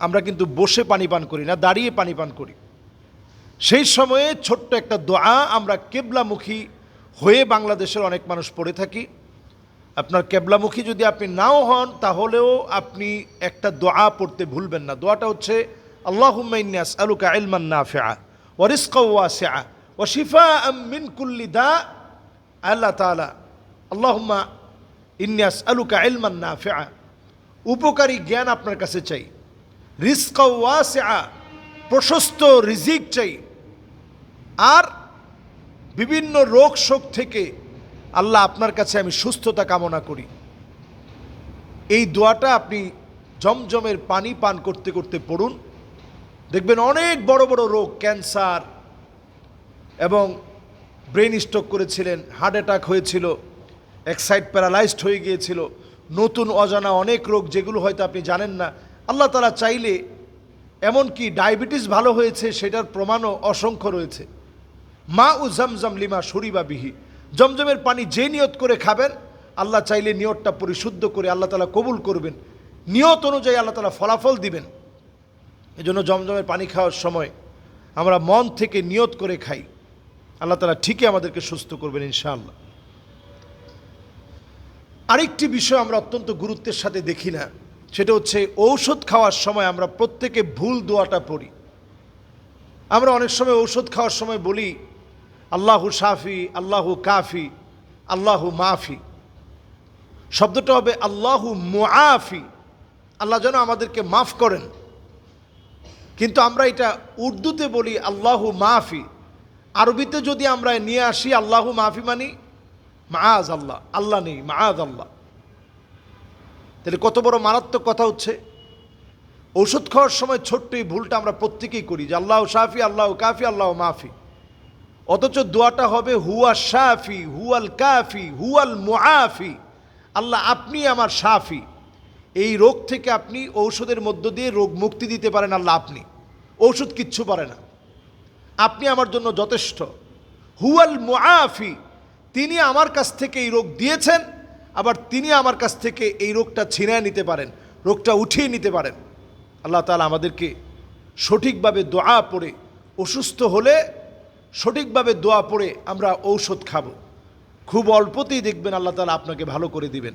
আমরা কিন্তু বসে পানি পান করি না, দাঁড়িয়ে পানি পান করি। সেই সময়ে ছোট্ট একটা দোয়া আমরা কেবলামুখী হয়ে বাংলাদেশের অনেক মানুষ পড়ে থাকি। আপনার কেবলামুখী যদি আপনি নাও হন, তাহলেও আপনি একটা দোয়া পড়তে ভুলবেন না। দোয়াটা হচ্ছে, আল্লাহুম্মা ইন্নাস আলুকা ইলমান নাফিআ ওয়া রিজকাও ওয়াসিআ ওয়া মিন কুল্লি দা আল্লাহ তাআলা, আল্লাহুম্মা ইন্নাস আলুকা ইলমান নাফিআ। উপকারী জ্ঞান আপনার কাছে চাই। রিজকাও ওয়াসিআ, প্রশস্ত রিজিক চাই। আর বিভিন্ন রোগ শোক থেকে আল্লাহ আপনার কাছে আমি সুস্থতা কামনা করি। এই দোয়াটা আপনি জমজমের পানি পান করতে করতে পড়ুন। দেখবেন অনেক বড় বড় রোগ, ক্যান্সার এবং ব্রেন স্ট্রোক করেছিলেন, হার্ট অ্যাটাক হয়েছিল, এক সাইড প্যারালাইজড হয়ে গিয়েছিল, নতুন অজানা অনেক রোগ যেগুলো হয়তো আপনি জানেন না আল্লাহ তালা চাইলে এমনকি ডায়াবেটিস ভালো হয়েছে সেটার প্রমাণও অসংখ্য রয়েছে। মা উ জমজম লিমা শরীবা বিহি। জমজমের পানি যে নিয়ত করে খাবেন, আল্লাহ চাইলে নিয়তটা পরিশুদ্ধ করে আল্লাহ তালা কবুল করবেন। নিয়ত অনুযায়ী আল্লাহ তালা ফলাফল দিবেন। এজন্য জমজমের পানি খাওয়ার সময় আমরা মন থেকে নিয়ত করে খাই। আল্লাহ তালা ঠিকই আমাদেরকে সুস্থ করবেন ইনশাআল্লাহ। আরেকটি বিষয় আমরা অত্যন্ত গুরুত্বের সাথে দেখি না। সেটা হচ্ছে ঔষধ খাওয়ার সময় আমরা প্রত্যেকে ভুল দোয়াটা পড়ি। আমরা অনেক সময় ঔষধ খাওয়ার সময় বলি, আল্লাহু সাফি আল্লাহু কাফি, আল্লাহু মাফি। শব্দটা হবে, আল্লাহু মুআফি। আল্লাহ যেন আমাদেরকে মাফ করেন। কিন্তু আমরা এটা উর্দুতে বলি, আল্লাহু মাফি। আরবিতে যদি আমরা নিয়ে আসি, আল্লাহু মাফি মানি, মাআজ আল্লাহ। আল্লাহ নেই, মাআজ আল্লাহ। তাহলে কত বড় মারাত্মক কথা হচ্ছে। ঔষধ খাওয়ার সময় ছোট্ট এই ভুলটা আমরা প্রত্যেকেই করি যে আল্লাহ শাফি, আল্লাহ কাফি, আল্লাহ মাফি। অথচ দোয়াটা হবে হুয়া শাফি, হুয়াল কাফি, হুয়াল মুআফি। আল্লাহ আপনি আমার শাফি। এই রোগ থেকে আপনি ঔষধের মধ্য দিয়ে রোগ মুক্তি দিতে পারেন আল্লাহ আপনি। ঔষধ কিচ্ছু পারে না। আপনি আমার জন্য যথেষ্ট। হুয়াল মুআফি, তিনি আমার কাছ থেকে এই রোগ দিয়েছেন। আবার তিনি আমার কাছ থেকে এই রোগটা ছিনায় নিতে পারেন, রোগটা উঠিয়ে নিতে পারেন। আল্লাহ তালা আমাদেরকে সঠিকভাবে দোয়া পড়ে, অসুস্থ হলে সঠিকভাবে দোয়া পড়ে আমরা ঔষধ খাব। খুব অল্পতেই দেখবেন আল্লাহ তালা আপনাকে ভালো করে দিবেন।